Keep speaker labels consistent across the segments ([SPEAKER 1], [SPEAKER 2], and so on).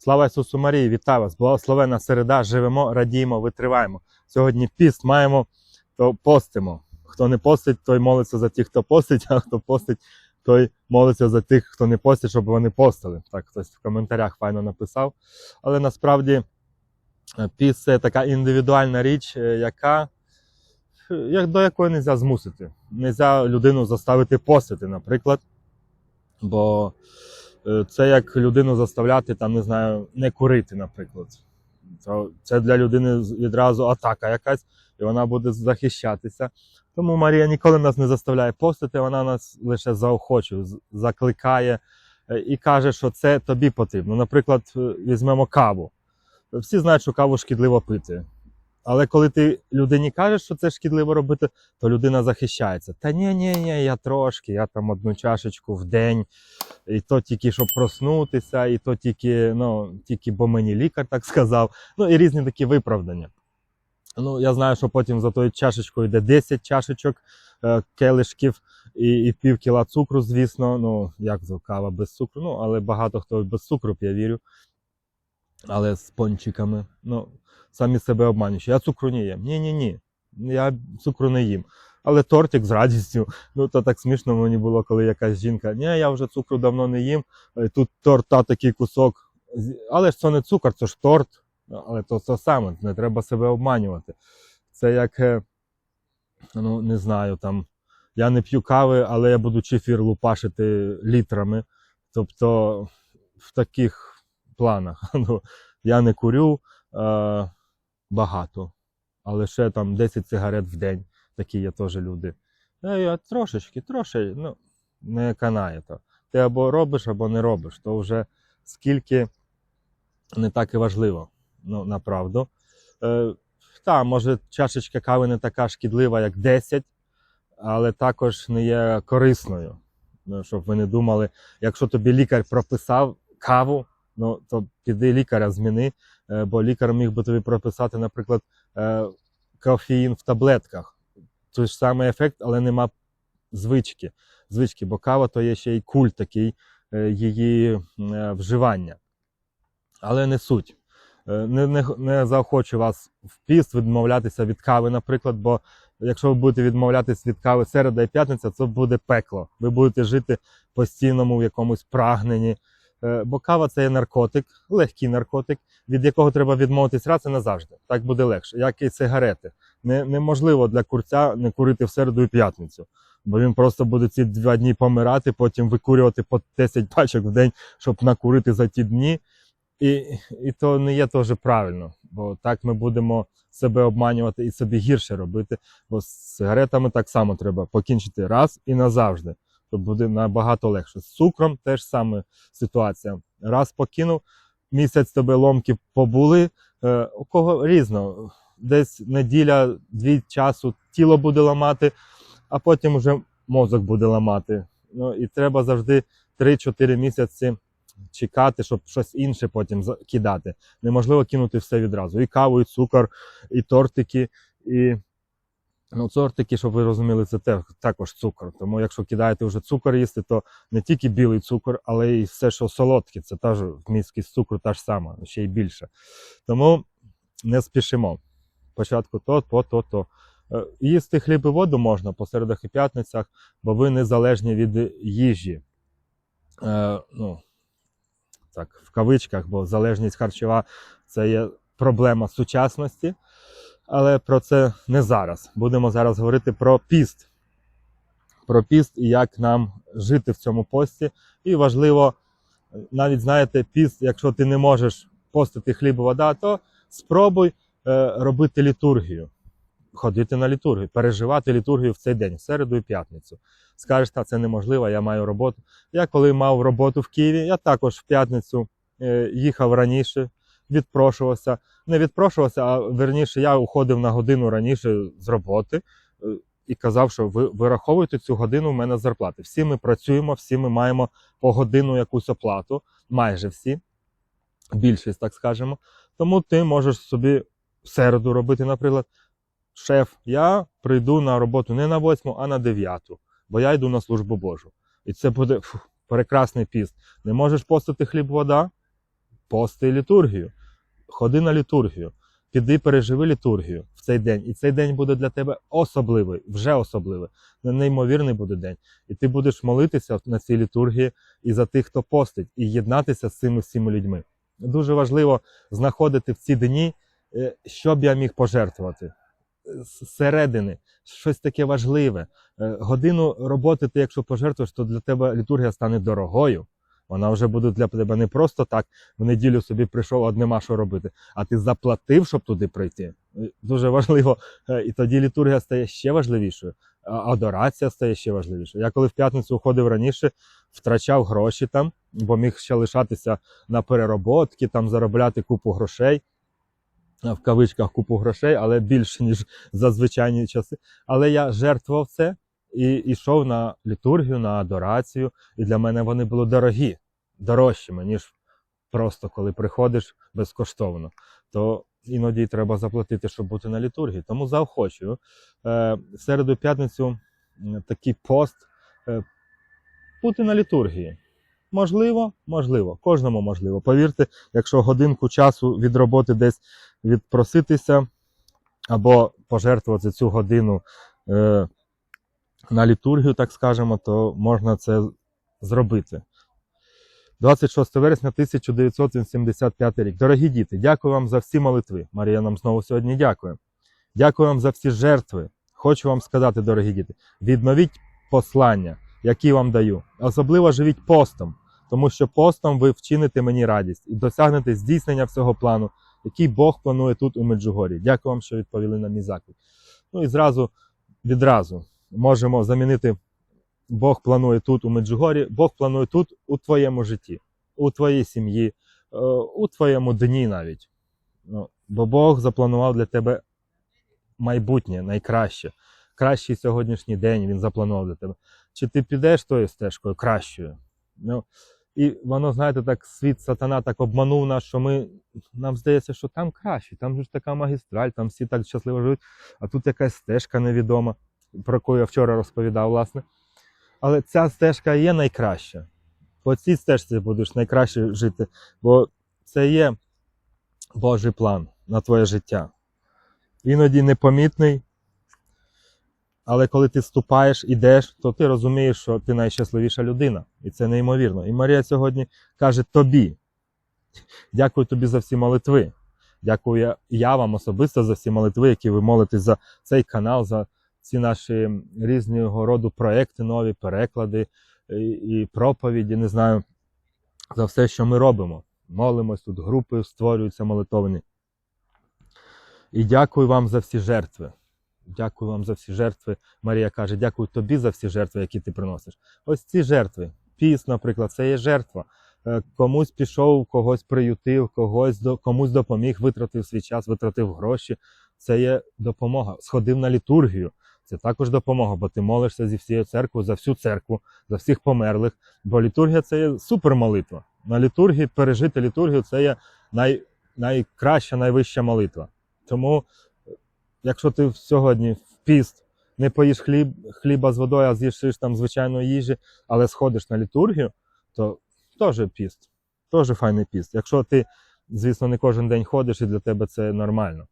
[SPEAKER 1] Слава Ісусу Марії, вітаю вас! Благословена середа, живемо, радіємо, витриваємо. Сьогодні піст маємо, то постимо. Хто не постить, той молиться за тих, хто постить, а хто постить, той молиться за тих, хто не постить, щоб вони постили. Так хтось в коментарях файно написав. Але насправді е, піст це така індивідуальна річ, е, яка як до якої не можна змусити. Не можна людину заставити постити, наприклад. Бо це як людину заставляти, там, не знаю, не курити, наприклад. Це для людини відразу атака якась, і вона буде захищатися. Тому Марія ніколи нас не заставляє постити, вона нас лише заохочує, закликає е, і каже, що це тобі потрібно. Наприклад, е, візьмемо каву. Всі знають, що каву шкідливо пити. Але коли ти людині кажеш, що це шкідливо робити, то людина захищається. Та ні, ні, ні, я трошки, я там одну чашечку в день, і то тільки щоб проснутися, і то тільки, ну, тільки бо мені лікар так сказав. Ну і різні такі виправдання. Ну, я знаю, що потім за тою чашечкою йде 10 чашечок, е, келишків і, і пів кіла цукру, звісно. Ну, як кава без цукру, ну, але багато хто без цукру, я вірю. Але з пончиками. Ну, самі себе обманюють. Я цукру не їм. Ні, ні, ні. Я цукру не їм. Але тортик з радістю. Ну, то так смішно мені було, коли якась жінка. Ні, я вже цукру давно не їм. е, Тут торта такий кусок. Але ж це не цукор, це ж торт. Ну, Але то це саме, не треба себе обманювати. Це як, е, ну, не знаю, там. Я не п'ю кави, але я буду чефір лупашити літрами. Тобто в таких планах. Ну, я не курю е, багато, але ще там 10 сигарет в день. Такі є теж люди. Е, я трошечки, трошки, ну, не канає то. Ти або робиш, або не робиш. То вже скільки не так і важливо, ну, направду. Е, та, може, чашечка кави не така шкідлива, як 10, але також не є корисною. Ну, щоб ви не думали, якщо тобі лікар прописав каву, ну то піди лікаря зміни, е, бо лікар міг би тобі прописати, наприклад, е, кофеїн в таблетках. Той ж самий ефект, але нема звички. Звички, бо кава то є ще й культ такий е, її вживання. Але не суть. Не, не, не заохочу вас в піст відмовлятися від кави, наприклад, бо якщо ви будете відмовлятися від кави середа і п'ятниця, це буде пекло. Ви будете жити постійному в якомусь прагненні. Е, Бо кава це є наркотик, легкий наркотик, від якого треба відмовитись раз і назавжди. Так буде легше, як і сигарети. Не, неможливо для курця не курити в середу і п'ятницю, бо він просто буде ці два дні помирати, потім викурювати по 10 пачок в день, щоб накурити за ті дні. І, і то не є теж правильно, бо так ми будемо себе обманювати і собі гірше робити. Бо з сигаретами так само треба покінчити раз і назавжди. То буде набагато легше. З цукром теж саме ситуація. Раз покинув, місяць тебе ломки побули. Е, у кого різно. Десь неділя, дві часу тіло буде ламати, а потім вже мозок буде ламати. Ну і треба завжди 3-4 місяці чекати, щоб щось інше потім за- кидати. Неможливо кинути все відразу. І каву, і цукор, і тортики, і ну, тортики, щоб ви розуміли, це також цукор. Тому якщо кидаєте вже цукор їсти, то не тільки білий цукор, але й все, що солодке, це теж вмісткість цукру та ж сама, ще й більше. Тому не спішимо. Спочатку то, то, то, то. Е, Їсти хліб і воду можна по середах і п'ятницях, бо ви незалежні від їжі. Е, ну, так, в кавичках, бо залежність харчова це є проблема сучасності. Але про це не зараз. Будемо зараз говорити про піст. Про піст і як нам жити в цьому пості. І важливо, навіть знаєте, піст, якщо ти не можеш постити хліб і вода, то спробуй е, робити літургію. Ходити на літургію, переживати літургію в цей день, в середу і п'ятницю. Скажеш, та це неможливо, я маю роботу. Я коли мав роботу в Києві, я також в п'ятницю е, їхав раніше, відпрошувався. Не відпрошувався, а верніше, я уходив на годину раніше з роботи е, і казав, що ви вираховуєте цю годину в мене зарплати. Всі ми працюємо, всі ми маємо по годину якусь оплату, майже всі, більшість, так скажемо. Тому ти можеш собі в середу робити, наприклад, шеф, я прийду на роботу не на восьму, а на дев'яту, бо я йду на службу Божу. І це буде фу, прекрасний піст. Не можеш постити хліб, вода, пости літургію. Ходи на літургію, піди переживи літургію в цей день. І цей день буде для тебе особливий, вже особливий. Неймовірний буде день. І ти будеш молитися на цій літургії і за тих, хто постить, і єднатися з цими всіми людьми. Дуже важливо знаходити в ці дні, е, що б я міг пожертвувати. Зсередини, щось таке важливе. Е, Годину роботи ти, якщо пожертвуєш, то для тебе літургія стане дорогою. Вона вже буде для тебе не просто так в неділю собі прийшов, а нема що робити, а ти заплатив, щоб туди прийти. Е, Дуже важливо. Е, І тоді літургія стає ще важливішою, адорація стає ще важливішою. Я коли в п'ятницю уходив раніше, втрачав гроші там, бо міг ще лишатися на перероботки, там заробляти купу грошей. е, В кавичках купу грошей, але більше, ніж за звичайні часи. Але я жертвував це і йшов на літургію, на адорацію, і для мене вони були дорогі, дорожчими, ніж просто коли приходиш безкоштовно. То іноді треба заплатити, щоб бути на літургії. Тому заохочую. Е, в середу п'ятницю такий пост е, бути на літургії. Можливо, можливо, кожному можливо. Повірте, якщо годинку часу від роботи десь відпроситися або пожертвувати цю годину е, на літургію, так скажемо, то можна це зробити. 26 вересня 1975 рік. Дорогі діти, дякую вам за всі молитви. Марія нам знову сьогодні дякує. Дякую вам за всі жертви. Хочу вам сказати, дорогі діти, відновіть послання, які вам даю. Особливо живіть постом, тому що постом ви вчините мені радість і досягнете здійснення всього плану, який Бог планує тут у Меджугорі. Дякую вам, що відповіли на мій заклик. Ну і зразу відразу можемо замінити Бог планує тут у Меджугорі, Бог планує тут у твоєму житті, у твоїй сім'ї, е, у твоєму дні навіть. Ну, бо Бог запланував для тебе майбутнє, найкраще. Кращий сьогоднішній день він запланував для тебе. Чи ти підеш тою стежкою кращою? Ну, і воно, знаєте, так світ сатана так обманув нас, що ми, нам здається, що там краще, там ж така магістраль, там всі так щасливо живуть, а тут якась стежка невідома, про яку я вчора розповідав, власне. Але ця стежка є найкраща. По цій стежці будеш найкраще жити, бо це є Божий план на твоє життя. Іноді непомітний, але коли ти ступаєш, ідеш, то ти розумієш, що ти найщасливіша людина. І це неймовірно. І Марія сьогодні каже тобі: дякую тобі за всі молитви. Дякую я- вам особисто за всі молитви, які ви молитесь за цей канал, за ці наші різного роду проекти, нові переклади і, проповіді. Не знаю за все, що ми робимо. Молимось тут, групи створюються молитовні. І дякую вам за всі жертви. Дякую вам за всі жертви. Марія каже, дякую тобі за всі жертви, які ти приносиш. Ось ці жертви. Піс, наприклад, це є жертва. Е, Комусь пішов, когось приютив, когось комусь допоміг, витратив свій час, витратив гроші. Це є допомога. Сходив на літургію. Це також допомога, бо ти молишся зі всією церквою за всю церкву, за всіх померлих. Бо літургія це є супермолитва. На літургії пережити літургію це є най, найкраща, найвища молитва. Тому, якщо ти сьогодні в піст не поїш хліб, хліба з водою, а з'їш там звичайної їжі, але сходиш на літургію, то теж піст, теж файний піст. Якщо ти, звісно, не кожен день ходиш і для тебе це нормально.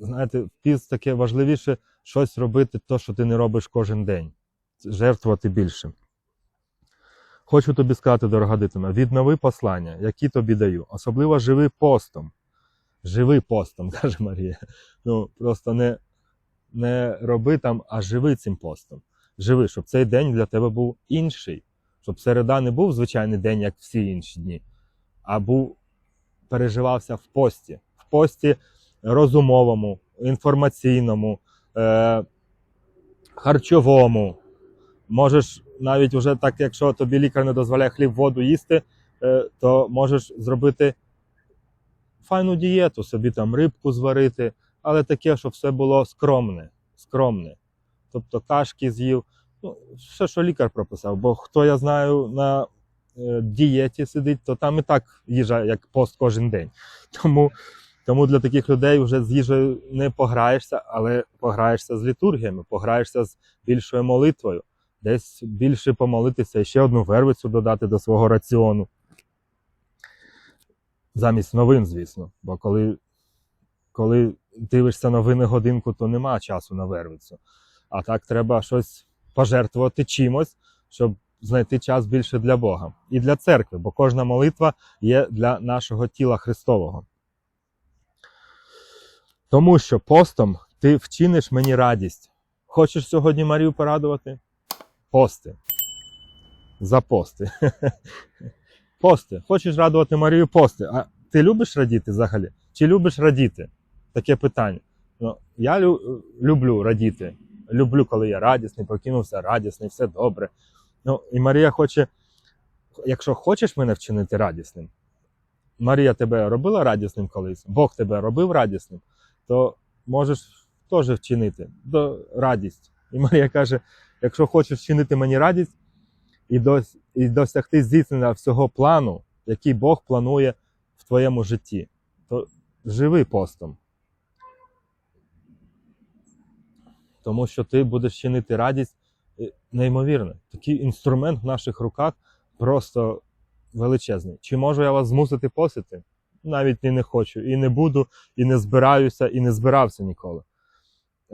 [SPEAKER 1] Знаєте, піст таке важливіше щось робити, то, що ти не робиш кожен день, жертвувати більше. Хочу тобі сказати, дорога дитина, віднови послання, які тобі даю. Особливо живи постом. Живи постом, каже Марія. Ну, просто не, не роби там, а живи цим постом. Живи, щоб цей день для тебе був інший. Щоб середа не був звичайний день, як всі інші дні, а був переживався в пості. В пості розумовому, інформаційному, е, харчовому. Можеш навіть вже так, якщо тобі лікар не дозволяє хліб, воду їсти, е, то можеш зробити файну дієту, собі там рибку зварити, але таке, щоб все було скромне. скромне. Тобто кашки з'їв, ну, все, що лікар прописав. Бо хто я знаю на е, дієті сидить, то там і так їжа як пост кожен день. Тому, тому для таких людей вже з їжею не пограєшся, але пограєшся з літургіями, пограєшся з більшою молитвою, десь більше помолитися і ще одну вервицю додати до свого раціону. замість новин, звісно. Бо коли, коли дивишся новини годинку, то нема часу на вервицю. А так треба щось пожертвувати чимось, щоб знайти час більше для Бога і для церкви, бо кожна молитва є для нашого тіла Христового. Тому що постом ти вчиниш мені радість. Хочеш сьогодні Марію порадувати? Пости. Запости. Пости. Хочеш радувати Марію пости. А ти любиш радіти взагалі? Чи любиш радіти? Таке питання. Ну, я лю- люблю радіти. Люблю, коли я радісний, прокинувся радісний, все добре. Ну, і Марія хоче, якщо хочеш мене вчинити радісним, Марія тебе робила радісним колись, Бог тебе робив радісним, то можеш теж вчинити до радість. І Марія каже: якщо хочеш вчинити мені радість і, досягти здійснення всього плану, який Бог планує в твоєму житті, то живи постом. Тому що ти будеш чинити радість е, неймовірно. Такий інструмент в наших руках просто величезний. Чи можу я вас змусити постити? Навіть і не хочу, і не буду, і не збираюся, і не збирався ніколи.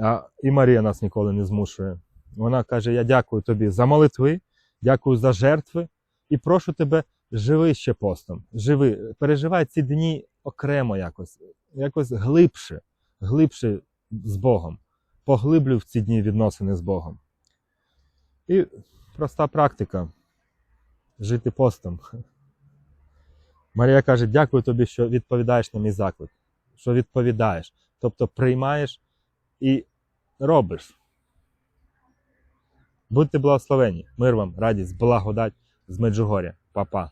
[SPEAKER 1] А, і Марія нас ніколи не змушує. Вона каже: Я дякую тобі за молитви, дякую за жертви і прошу тебе, живи ще постом. Живи, переживай ці дні окремо якось, якось глибше, глибше з Богом. Поглиблюй в ці дні відносини з Богом. І проста практика жити постом. Марія каже: дякую тобі, що відповідаєш на мій заклик, що відповідаєш, тобто приймаєш і робиш. Будьте благословені, мир вам, радість, благодать з Меджугоря. Па-па.